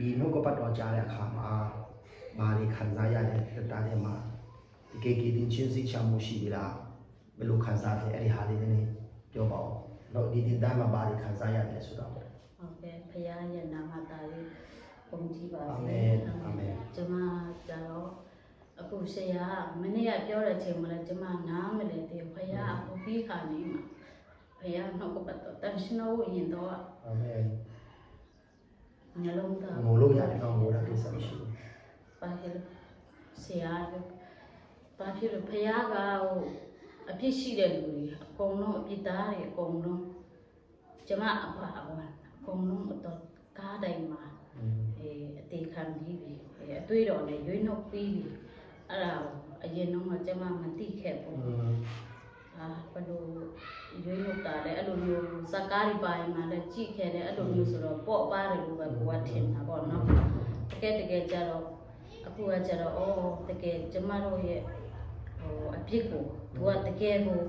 ဒီနှုတ်ကပတ်တော်ကြားတဲ့အခါမှာဘာတွေခံစားရလဲတားထဲမှာဒီကေကေတင်ချင်းစိတ်ချမှုရှိပြီလားဘယ်လိုခံစားလဲအဲ့ဒီဟာလေးနည်းနည်းပြောပါဦးတော့ဒီတင်သားမှာဘာတွေခံစားရလဲဆိုတော့ဟုတ်ကဲ့ဖရာရဲ့နာမတာလေးပုံကြည့်ပါအာစေမင်အာမင်ကျမကျတော့အခုဆရာမနေ့ကပြောတဲ့ချိန်မှာလည်းကျမနားမလဲသေးဘူးဖရာအခုပြီးခါနေမှာဖရာနှုတ်ကပတ်တော်တန်ရှင်တော်ဝိညာဉ်တော်ကအာမင် ညလုံးသားငိုလို့ရတယ်တော့ငိုတာကိစ္စမရှိဘူးပါဖြစ်လို့ဆရာတို့ပါဖြစ်လို့ဖရာကဟိုအပြစ်ရှိတဲ့လူတွေအကုန်လုံးအပြစ်သားတွေအကုန်လုံးကျမအဖအဝအကုန်လုံးတော့ကားတိုင်းမှာอืมအဲအသေးခံပြီးပြီအဲအတွေးတော်နဲ့ရွေးနှုတ်ပြီးပြီအဲ့ဒါကိုအရင်တော့ကကျမမသိခဲ့ဘူး က်ကားတွေပါရင်မှလည်းကြည့်ခဲ့တယ်အဲ့လိုမျိုးဆိုတော့ပေါ့ပါတယ်လို့ပဲကိုကထင်တာပေါ့နော်တကယ်တကယ်ကျတော့အခုကကျတော့အော်တကယ်ကျမတို့ရဲ့ဟိုအပြစ်ကိုသူကတကယ်ကို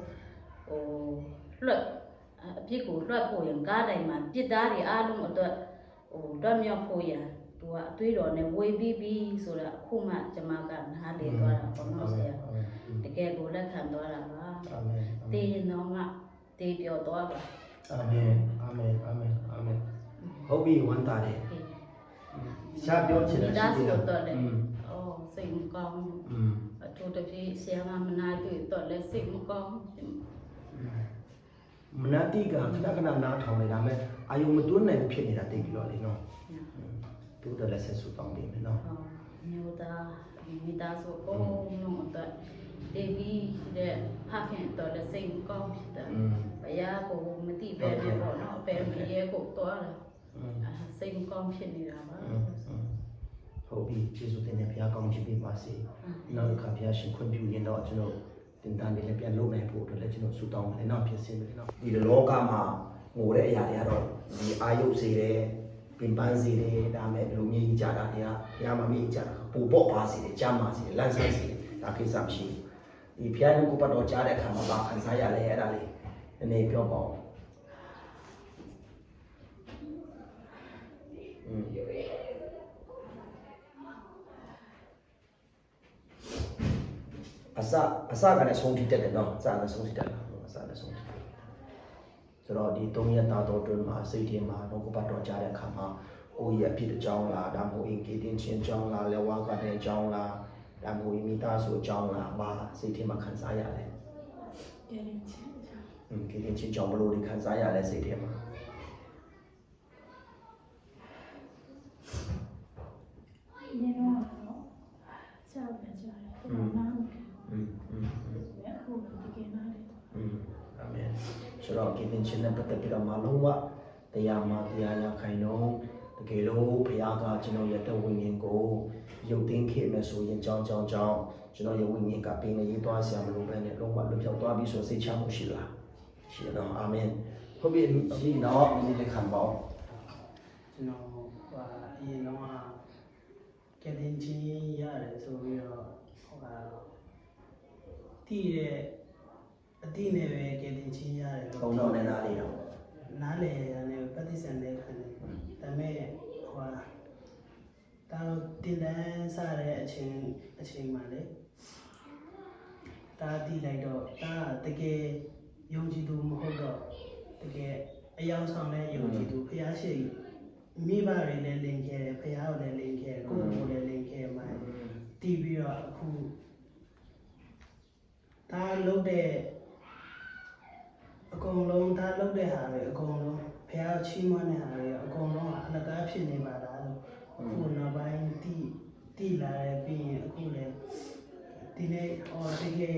ဟိုလွတ်အပြစ်ကိုလွတ်ဖို့ရင်ကားတိုင်းမှာပြစ်သားတွေအားလုံးအတွက်ဟိုတွတ်မြောက်ဖို့ရန်သူကအသွေးတော်နဲ့ဝေပြီးပြီဆိုတော့အခုမှကျမကနားလေသွားတာပေါ့နော်ဆရာတကယ်ကိုလက်ခံသွားတာပါအာမင်တည်ရင်တော့မှတည်ပြောသွားပါ အာမင်အာမင်အာမင်အာမင်ဟုတ်ပြီဝမ်းသာတယ်ရှားပြောချင်တယ်ဒါဆိုတော့လေအော်စိတ်မကောင်းဘူးအထူးတဖြည်းဆရာမမနာတွေ့တော့လည်းစိတ်မကောင်းမနာတိကခဏခဏနားထောင်နေတာမဲ့အာယုံမတွန်းနိုင်ဖြစ်နေတာတိတ်ပြီးတော့လေနော်တူတယ်လည်းဆက်စုတောင်းနေမယ်နော် မျိုးသားမိသားစုအကုန်လုံးအတွက်တေဗီတဲ့ဖခင်တော်လည်းစိတ်ကောင်းဖြစ်တယ်။ဘုရားကိုမတိပဲနဲ့ပေါ့နော်။ဘယ်မရဲကိုတော်တာ။စိတ်ကောင်းဖြစ်နေတာပါ။ဟုတ်ပြီကျေးဇူးတင်တယ်ဘုရားကောင်းချီးပေးပါစေ။နောက်တစ်ခါဘုရားရှင်ခွင့်ပြုရင်တော့ကျွန်တော်တင်တန်းလေးလည်းပြန်လုပ်နိုင်ဖို့အတွက်လည်းကျွန်တော်ဆုတောင်းပါတယ်။နောက်ဖြစ်စေမယ်နော်။ဒီလောကမှာငိုတဲ့အရာတွေကတော့ဒီအာယုတ်စေတယ်။ ပင်ပန်းစေတယ်ဒါမဲ့လူမျိုးကြီးကြတာတွေကဘုရားမမေ့ကြတာပူပေါ့ပါစေတယ်ကြားမှာစေတယ်လန့်ဆန်းစေတယ်ဒါကိစ္စမရှိဘူးဒီဘုရားကိုပတ်တော်ကြားတဲ့အခါမှာဘာခံစားရလဲအဲ့ဒါလေးနည်းနည်းပြောပါဦးอืมအစအစကလည်းဆုံးထိတက်တယ်နော်အစလည်းဆုံးထိတက်တာအစလည်းဆုံးထိတက် ဆိုတော့ဒီ၃ရက်သားတော်တွင်မှာစိတ်ထဲမှာတော့ကပတ်တော်ကြားတဲ့အခါမှာအိုးရအဖြစ်အကြောင်းလားဒါမှမဟုတ်အင်ကေတင်ချင်းအကြောင်းလားလက်ဝါးကတဲ့အကြောင်းလားဒါမှမဟုတ်မိသားစုအကြောင်းလားဘာစိတ်ထဲမှာခံစားရလဲကဲရင်ချင်ချင်အင်ကေတင်ချင်းအကြောင်းဘယ်လိုတွေခံစားရလဲစိတ်ထဲမှာနေတော့ကြောက်တယ်ကြောက်တယ် ဆိုတော့ကေတင်ချင်းနဲ့ပတ်သက်ပြီးတော့မလုံးဝတရားမှာတရားရခိုင်တော့တကယ်လို့ဘုရားကကျွန်တော်ရဲ့တဝိညာဉ်ကိုရုပ်သိမ်းခဲ့မယ်ဆိုရင်ကြောင်းကြောင်းကြောင်းကျွန်တော်ရဲ့ဝိညာဉ်ကပေးနေရေးသွားဆရာမလို့ပဲနဲ့လုံးဝလွတ်ပြောက်သွားပြီးဆိုစိတ်ချမှုရှိလားရှိတော့အာမင်ဟုတ်ပြီဒီတော့ဒီလက်ခံပါဦးကျွန်တော်ဟာအရင်တော့ကက်တင်ချင်းရတယ်ဆိုပြီးတော့ဟိုဟာတီးတဲ့ အတိနဲ့ပဲကက်တင်ချင်းရတယ်ဘုံတော်နဲ့နားလေးတော့နားလေရတယ်ပฏิစံတဲ့ခံတယ်ဒါပေမဲ့ဟိုဟာတာတော့တင်တန်းစတဲ့အချိန်အချိန်မှာလေတာတီးလိုက်တော့တာတကယ်ယုံကြည်သူမဟုတ်တော့တကယ်အယောင်ဆောင်တဲ့ယုံကြည်သူဖျားရှိမိဘတွေလည်းလင်ခဲ့တယ်ဖျားကိုလည်းလင်ခဲ့တယ်ကိုယ့်ကိုယ်လည်းလင်ခဲ့မှတီးပြီးတော့အခုဒါလုံးတဲ့အ ကုန်လုံးဒါလုံးတဲ့ဟာတွေအကုန်လုံးဖျားချီးမွမ်းတဲ့ဟာတွေအကုန်လုံးကအလကားဖြစ်နေပါလားလို့အခုနောက်ပိုင်းတီးတီးလာတယ်ပြီးရင်အခုလည်းဒီနေ့ဟောတကယ်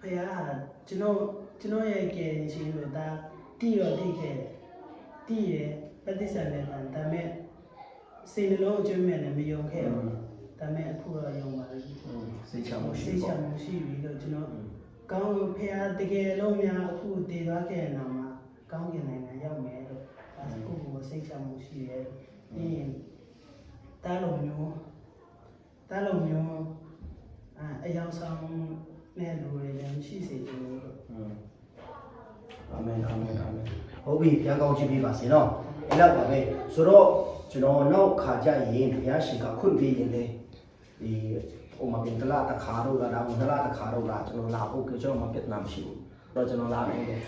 ဖယားဟာကျွန်တော်ကျွန်တော်ရဲ့ကယ်ရင်ရှိလို့ဒါတီတော့တီခဲ့တယ်တီရယ်ပฏิစံနဲ့ဒါပေမဲ့စိတ်နှလုံးအကျွမ်းမဲ့နဲ့မယုံခဲ့ဘူးဒါပေမဲ့အခုတော့ယုံပါပြီစိတ်ချမှုရှိစိတ်ချပေါ့မှုရှိပြီလို့ကျွန်တော် ကောင်းဖယားတကယ်လုံးများအခုတည်သွားခဲ့တဲ့နောက်မှာကောင်းကင်နိုင်ငံရောက်မယ်လို့ဒါကိုကိုယ်စိတ်ချမှုရှိတယ်ပြီးရင်တားလုံးမျိုးတားလုံးမျိုးအာအယောင်ဆောင်နဲ့လူတွေလည်းရှိစေချင်လို့အာမင်အာမင်အာမင်ဟုတ်ပြီပြန်ကောင်းချီးပေးပါစေနော်အဲ့လောက်ပါပဲဆိုတော့ကျွန်တော်နောက်ခါကြရင်ဘုရားရှင်ကခွင့်ပေးရင်လေဒီ ဟိုမှာပြင်တလားတစ်ခါတော့လာတော့တလားတစ်ခါတော့လာကျွန်တော်လာဖို့ကျွန်တော်မပြတ်နာမရှိဘူးတော့ကျွန်တော်လာနိုင်တယ်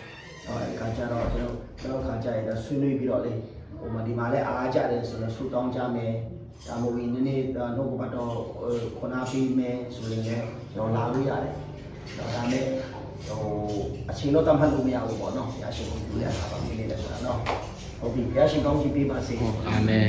ဟောခါကြတော့ကျွန်တော်ကျွန်တော်ခါကြရင်တော့ဆွေးနွေးပြီးတော့လေဟိုမှာဒီမှာလည်းအားကြတယ်ဆိုတော့ဆူတောင်းကြမယ်ဒါမှမဟုတ်နည်းနည်းတော့ဘတ်တော့ခနာပေးမယ်ဆိုရင်လည်းကျွန်တော်လာလို့ရတယ်ဒါနဲ့ဟိုအချိန်တော့တတ်မှတ်လို့မရဘူးပေါ့နော်ဘုရားရှင်ကိုပြရတာပါမိနေတယ်ဆိုတာနော်ဟုတ်ပြီဘုရားရှင်ကောင်းချီးပေးပါစေအာမင်